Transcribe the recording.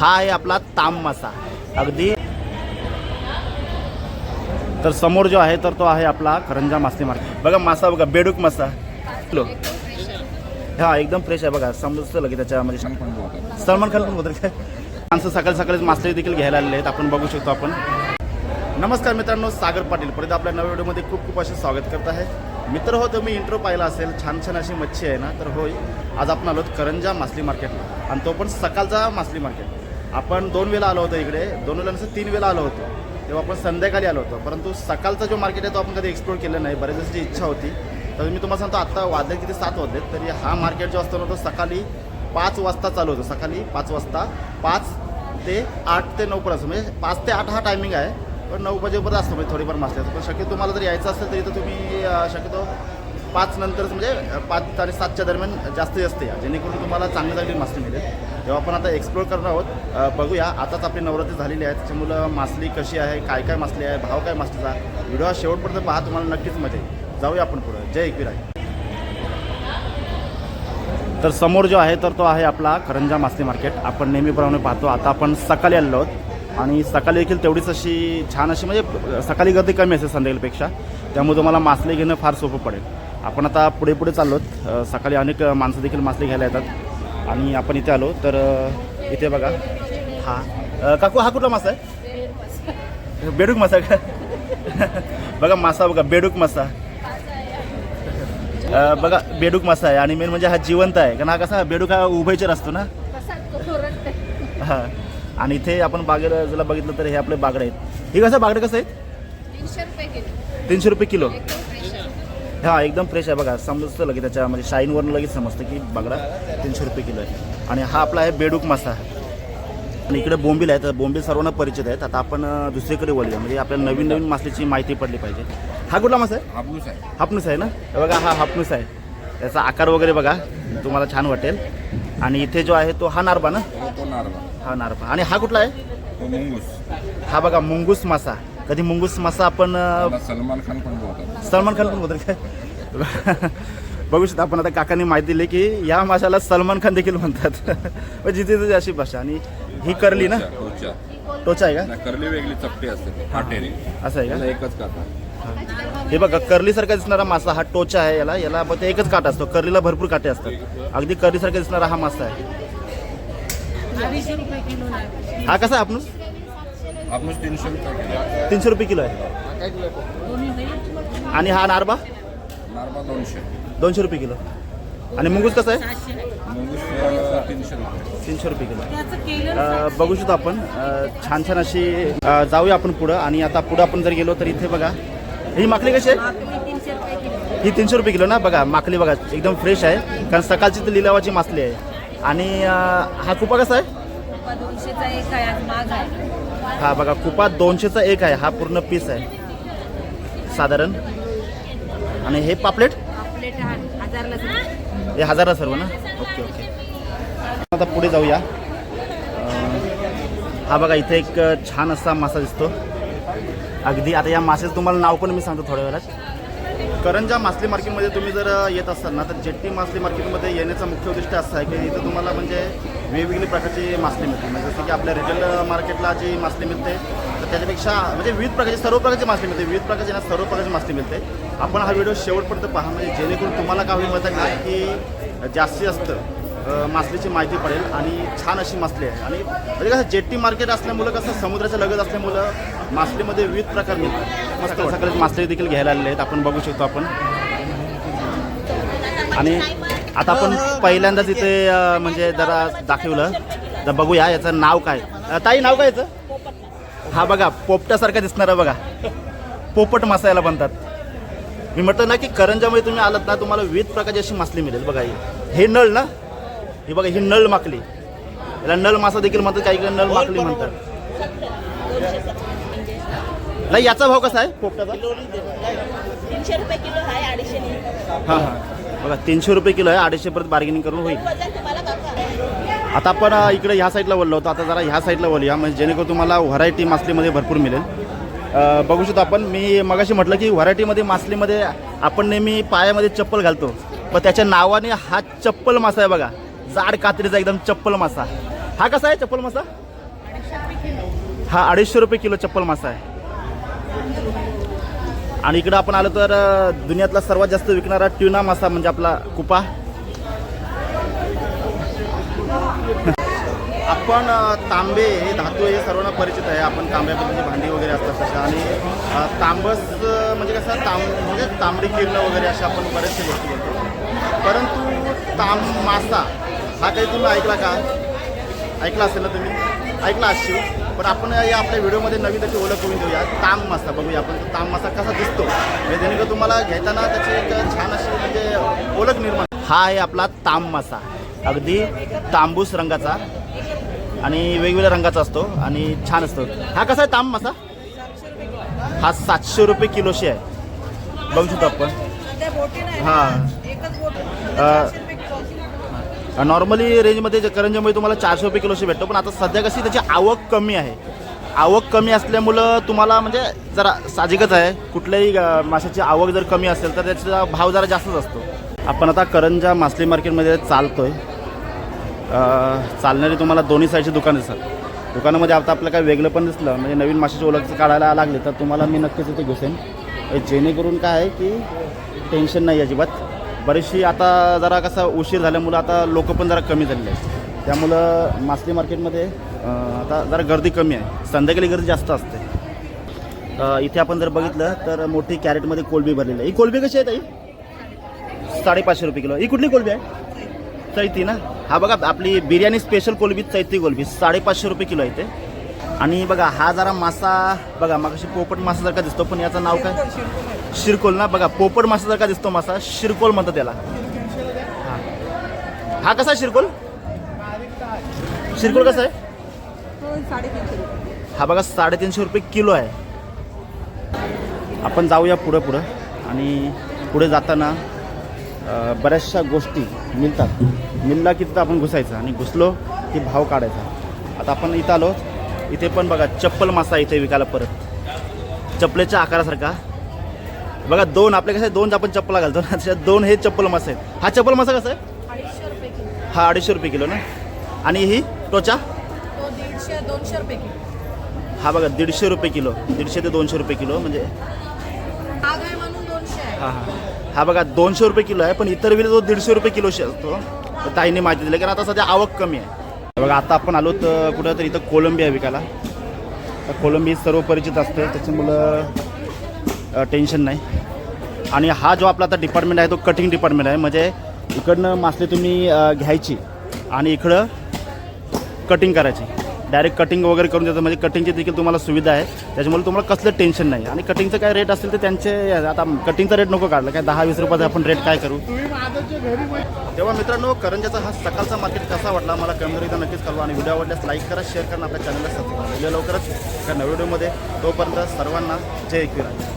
हा आहे आपला ताम मासा. अगदी. तर समोर जो आहे तर तो आहे आपला करंजा मासली मार्केट. बघा मासा बघा बेडूक मासा. हॅलो. हा एकदम फ्रेश आहे बघा. समजतं लगे त्याच्यामध्ये. सलमान खान पण होतं काय माणसं सकाळी सकाळीच मासे देखील घ्यायला आलेले आहेत. आपण बघू शकतो आपण. नमस्कार मित्रांनो सागर पाटील. परत आपल्या नव्या व्हिडिओमध्ये खूप खूप असे स्वागत करत आहे. मित्र हो तुम्ही इंट्रो पाहिला असेल. छान छान अशी मच्छी आहे ना तर होय. आज आपण आलो करंजा मासली मार्केटला. आणि तो पण सकाळचा मासली मार्केट. आपण दोन वेळा आलो होतो इकडे. दोन वेळा नसतं तीन वेळा आलो होतो. तेव्हा आपण संध्याकाळी आलो होतो. परंतु सकाळचा जो मार्केट आहे तो आपण कधी एक्सप्लोर केलं नाही. बऱ्याच इच्छा होती. तर मी तुम्हाला सांगतो आत्ता वाजले किती सात वाजलेत तरी हा मार्केट जो असतो ना तो सकाळी पाच वाजता चालू होतो. सकाळी पाच वाजता. पाच ते आठ ते नऊपर्यंत असतो म्हणजे पाच ते आठ हा टायमिंग आहे. पण नऊ वाजेपर्यंत असतो म्हणजे थोडीफार मासल्याचं पण शक्यतो तुम्हाला जर यायचं असेल तरी तर तुम्ही शक्यतो पाच नंतर म्हणजे पाच आणि सातच्या दरम्यान जास्तीत जास्त या. जेणेकरून तुम्हाला चांगली चांगली मासली मिळेल. तेव्हा आपण आता एक्सप्लोर करणार आहोत. बघूया आताच आपली नवरात्री झालेली आहे. त्याच्यामुळं मासली कशी आहे काय काय मासली आहे भाव काय मासलीचा? व्हिडिओ हा शेवटपर्यंत पहा तुम्हाला नक्कीच मजा येईल. जाऊया आपण पुढं. जय एकविराय. तर समोर जो आहे तर तो आहे आपला करंजा मासली मार्केट आपण नेहमीप्रमाणे पाहतो. आता आपण सकाळी आलेलो आहोत. आणि सकाळी देखील तेवढीच अशी छान अशी म्हणजे सकाळी गर्दी कमी असेल संध्याकाळीपेक्षा त्यामुळे तुम्हाला मासले घेणं फार सोपं पडेल. आपण आता पुढे पुढे चाललो आहोत. सकाळी अनेक माणसं देखील मासले घ्यायला येतात. आणि आपण इथे आलो तर इथे बघा. हा. काकू हा कुठला मासा आहे? बेडूक मासा का? बघा मासा बघा बेडूक मासा. बघा बेडूक मासा आहे. आणि मेन म्हणजे हा जिवंत आहे. कारण हा कसा बेडूक हा उभयचर असतो ना? हा. आणि इथे आपण बागेला जर बघितलं तर हे आपले बागडे आहेत. हे कसं बागडे कसं आहेत? तीनशे रुपये किलो. तीनशे रुपये किलो. हा एकदम फ्रेश आहे बघा. समजतं लगेच त्याच्यामध्ये शाईनवरून लगेच समजतं की बागडा तीनशे रुपये किलो आहे. आणि हा आपला आहे बेडूक मासा. आणि इकडे बोंबील आहेत तर बोंबील सर्वांना परिचित आहेत. आता आपण दुसरीकडे वळूया. म्हणजे आपल्याला नवीन नवीन मासलीची माहिती पडली पाहिजे. हा कुठला मासा आहे? हापूस आहे. हापणूस आहे ना? हे बघा हा हापणूस आहे. त्याचा आकार वगैरे बघा. तुम्हाला छान वाटेल. आणि इथे जो आहे तो हा नारबा ना? तो तो नारवा हा नारबा. आणि हा कुठला आहे? मुंगूस. हा बघा मुंगूस मासा. कधी मुंगूस मासा आपण सलमान खान पण बोलतात. सलमान खान पण होतं काय बघू शकता आपण आता काकांनी माहिती दिली की या माशाला सलमान खान देखील म्हणतात. म्हणजे जिथे तिथे अशी भाषा. आणि ही करली ना? टोचा टोचा. आहे का? करली वेगळी चपटी असते असं आहे का? एकच काटा हे बघा कर्लीसारखा दिसणारा मासा हा टोचा आहे याला. याला मग ते एकच काटा असतो. कर्लीला भरपूर काटे असतात. अगदी कर्लीसारखा दिसणारा हा मासा आहे. हा कसा आहे आपण हापूस तीनशे रुपये किलो. तीनशे रुपये किलो आहे. आणि हा नारबा? नारबा दोनशे. दोनशे रुपये किलो. आणि मुंगूस कसं आहे? मुंगूस अं, तीनशे रुपये. तीनशे रुपये किलो. अ, बघू शकतो आपण. अ, छान छान अशी अ, जाऊया आपण पुढं. आणि आता पुढं आपण जर गेलो तर इथे बघा. ही माकली कशी आहे? तीनशे रुपये किलो. ही तीनशे रुपये किलो ना? बघा माकली बघा एकदम फ्रेश आहे. कारण सकाळची तर लिलावाची मासली आहे. आणि अ, हा कुपा कसा आहे? रुपया दोनशेचा एक आहे आज महाग आहे. हा बघा कुपा दोनशेचा एक आहे हा पूर्ण पीस आहे. साधारण. आणि हे पापलेट? हजारला. हे हजारा सर्व ना? Okay okay. आता पुढे जाऊया. हा बघा इथे एक छान असा मासा दिसतो. अगदी आता या मासेचं तुम्हाला नाव पण मी सांगतो थोड्या वेळात. करंजा मासली मार्केटमध्ये तुम्ही जर येत असाल ना तर जेट्टी मासली मार्केटमध्ये येण्याचा मुख्य उद्दिष्ट असं आहे की इथं तुम्हाला म्हणजे वेगवेगळी प्रकारची मासली मिळते म्हणजे जसं की आपल्या रिटेल मार्केटला जी मासली मिळते तर त्याच्यापेक्षा म्हणजे विविध प्रकारची सर्व प्रकारची मासली मिळते. विविध प्रकारची ना सर्व प्रकारची मासली मिळते. आपण हा व्हिडिओ शेवटपर्यंत पहा म्हणजे जेणेकरून तुम्हाला काय होईल माहिती आहे की जास्तीत जास्त मासलीची माहिती पडेल आणि छान अशी मासली आहे. आणि म्हणजे कसं जेट्टी मार्केट असल्यामुळं कसं समुद्राच्या लगत असल्यामुळं मासलीमध्ये विविध प्रकार मिळतात. मस्त सकाळी मासले देखील घ्यायला आलेले आहेत. आपण बघू शकतो आपण. आणि आता आपण पहिल्यांदाच इथे म्हणजे जरा दाखवलं. तर बघूया याचं नाव काय. ताई नाव काय याचं? हा बघा पोपट्यासारखा दिसणारा बघा. पोपट मासा याला बनतात. मी म्हटलं ना की करंजामध्ये तुम्ही आलात ना तुम्हाला विविध प्रकारची अशी मासली मिळेल. बघा हे नळ ना? ही बघा ही नळ माकली. याला नळ मासा देखील म्हणतात काही काही नळ माकली म्हणतात. नाही याचा भाव कसा आहे? पोपटाचा? हां हां. बघा तीनशे रुपये किलो आहे अडीचशे परत बार्गेनिंग करून होईल. आता आपण इकडे ह्या साईडला वळलो होतो आता जरा ह्या साईडला वळूया म्हणजे जेणेकरून तुम्हाला व्हरायटी मासलीमध्ये भरपूर मिळेल. बघू शकतो आपण मी मगाशी म्हटलं की व्हरायटीमध्ये मासलीमध्ये आपण नेहमी पायामध्ये चप्पल घालतो पण त्याच्या नावाने हा चप्पल मासा आहे बघा. जाड कात्रीचा एकदम चप्पल मासा. हा कसा आहे चप्पल मासा? हा अडीचशे रुपये किलो चप्पल मासा आहे. आणि इकडं आपण आलो तर दुनियातला सर्वात जास्त विकणारा ट्युना मासा म्हणजे आपला कुपा. आपण तांबे हे धातू हे सर्वांना परिचित आहे. आपण तांब्याबद्दलची भांडी वगैरे असतात तशा. आणि तांबस म्हणजे कसं तांब म्हणजे तांबडी किरणं वगैरे अशा आपण बरेचसे गोष्टी बोलतो परंतु तांब मासा हा काही तुम्ही ऐकला का? ऐकला असेल ना तुम्ही? ऐकला असशील. पण आपण या आपल्या व्हिडिओमध्ये नवीन त्याची ओळख करून देऊया तांब मासा बघूया आपण. तो तांब मासा कसा दिसतो? म्हणजे जेणेकरून तुम्हाला घेताना त्याची एक छान अशी म्हणजे ओळख निर्माण हा आहे आपला तांब मासा. अगदी तांबूस रंगाचा आणि वेगवेगळ्या रंगाचा असतो आणि छान असतो. हा कसा आहे तांब मासा? हा सातशे रुपये किलोशी आहे. बघू शकतो आपण. हां. नॉर्मली रेंजमध्ये जे करंजामध्ये तुम्हाला चारशे रुपये किलोशी भेटतो पण आता सध्या कशी त्याची आवक कमी आहे. आवक कमी असल्यामुळं तुम्हाला म्हणजे जरा साहजिकच आहे. कुठल्याही माशाची आवक जर कमी असेल तर त्याचा भाव जरा जास्तच असतो. आपण आता करंजा मासली मार्केटमध्ये चालतोय. आहे चालणारी तुम्हाला दोन्ही साईडची दुकानं दिसतात. दुकानामध्ये आता आपलं काय वेगळं पण दिसलं म्हणजे नवीन माशाची ओळख काढायला लागले तर तुम्हाला मी नक्कीच इथे घुसेन. जेणेकरून काय आहे की टेन्शन नाही अजिबात. बरीचशी आता जरा कसा उशीर झाल्यामुळं आता लोक पण जरा कमी झालेले आहेत. त्यामुळं मासली मार्केटमध्ये आता जरा गर्दी कमी आहे. संध्याकाळी गर्दी जास्त असते. इथे आपण जर बघितलं तर मोठी कॅरेटमध्ये कोलबी भरलेली आहे. ही कोलबी कशी आहे ताई? साडेपाचशे रुपये किलो. ही कुठली कोलबी आहे? चैती ना? हा बघा आपली बिर्याणी स्पेशल कोलबी चैती कोलबी. साडेपाचशे रुपये किलो आहे ते. आणि बघा हा जरा मासा बघा मागाशी पोपट मासा जर का दिसतो पण याचं नाव काय? शिरकोल ना? बघा पोपट मासा जर का दिसतो मासा शिरकोल म्हणतात त्याला. हा. कसा आहे शिरकोल? शिरकोल कसा आहे? हा बघा साडेतीनशे रुपये किलो आहे. आपण जाऊया पुढं पुढं. आणि पुढे जाताना बऱ्याचशा गोष्टी मिळतात. मिळला की तिथं आपण घुसायचं आणि घुसलो की भाव काढायचा. आता आपण इथं आलो. इथे पण बघा चप्पल मासा इथे विकायला परत. चपलेच्या आकारासारखा. बघा दोन आपल्या कसं आहे, दोन आपण चप्पला घालतो ना त्याच्यात दोन हे चप्पल मासा आहेत. हा चप्पल मासा कसा आहे? हा अडीचशे रुपये किलो ना? आणि ही टोचा दीडशे दोनशे रुपये किलो. हा बघा दीडशे रुपये किलो. दीडशे ते दोनशे रुपये किलो म्हणजे हा हा. हा बघा दोनशे रुपये किलो आहे पण इतर वेळी तो दीडशे रुपये किलोशी असतो ताईने माहिती दिली कारण आता सध्या आवक कमी आहे. बघा आता आपण आलो तर कुठं तर इथं कोलंबी आहे विकायला. तर कोलंबी सर्व परिचित असते त्याच्यामुळं टेन्शन नाही. आणि हा जो आपला आता डिपार्टमेंट आहे तो कटिंग डिपार्टमेंट आहे. म्हणजे इकडनं मासली तुम्ही घ्यायची आणि इकडं कटिंग करायची. डायरेक्ट कटिंग वगैरे करून देतात म्हणजे कटिंगची देखील तुम्हाला सुविधा आहे. त्याच्यामुळे तुम्हाला कसलं टेन्शन नाही. आणि कटिंगचं काय रेट असेल तर त्यांचे आता कटिंगचा रेट नको काढलं. काय दहा वीस रुपयाचा आपण रेट काय करू? तेव्हा मित्रांनो करंजाचा हा सकाळचा मार्केट कसा वाटला मला कमेंट नक्कीच कळवा. आणि व्हिडिओ आवडल्यास लाईक करा शेअर करा आपल्या चॅनलला सबस्क्राईब लवकरच एका नव्या व्हिडिओमध्ये तोपर्यंत सर्वांना जय किरा